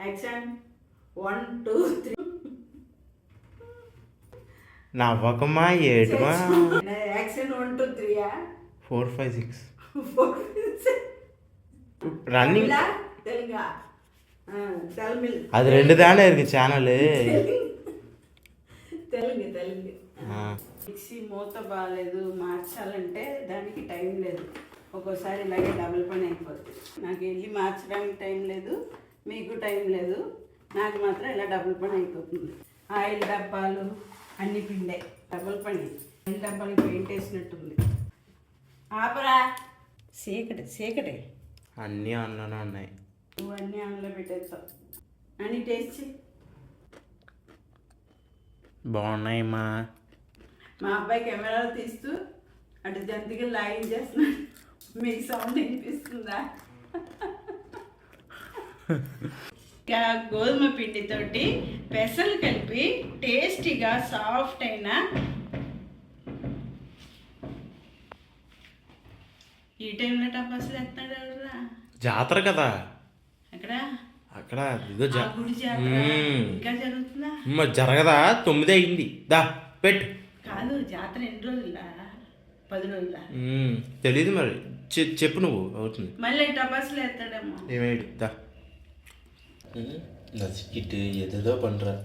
Action one two three నవ్వకమా ఏడుమా? Action one two త్రీయా ఫోర్ ఫైవ్ సిక్స్ రన్నింగ్ అది రెండు దానే ఇది ఛానల్ తెలుగు తెలుగు మిక్సీ మూత బాగాలేదు మార్చాలంటే దానికి టైం లేదు. ఒక్కోసారి ఇలాగే డబుల్ పని అయిపోతుంది నాకు వెళ్ళి మార్చడానికి టైం లేదు. మీకు టైం లేదు. నాకు మాత్రం ఇలా డబుల్ పని అయిపోతుంది. ఆయిల్ డబ్బాలు అన్ని పిండే. డబుల్ పని. ఆయిల్ డబ్బాలు పెయింట్ వేసినట్టుంది ఆపరా. చీకటి చీకటి. అన్నీ అన్ననే ఉన్నాయి. నువ్వు అన్నీ అందులో పెట్టేస్తావు. అని టేస్ట్. బాగున్నాయి మా మా అబ్బాయి కెమెరాలో తీస్తూ అటు జంతికలు లాగించేస్తున్నాడు. మీకు సౌండ్ వినిపిస్తుందా? గోధుమ పిండితోటి పెసలు కలిపి టేస్టీగా సాఫ్ట్ అయిన ఈ టైంలో టపాసులు ఎవరురా? జాతర కదా. అక్కడ? అక్కడ ఇదో. ఇంకా జరుగుతుందా? జరగదా? తొమ్మిది అయింది. దా పెట్టు. కాదు జాతర ఎన్ని రోజులా? పది రోజులా. తెలీదు మరి. చెప్పు నువ్వు అవుతుంది. మళ్ళీ టపాసులు ఎత్తాడమ్మా ఏమేడు దా. நசுக்கிட்டு எதோ பண்ணுற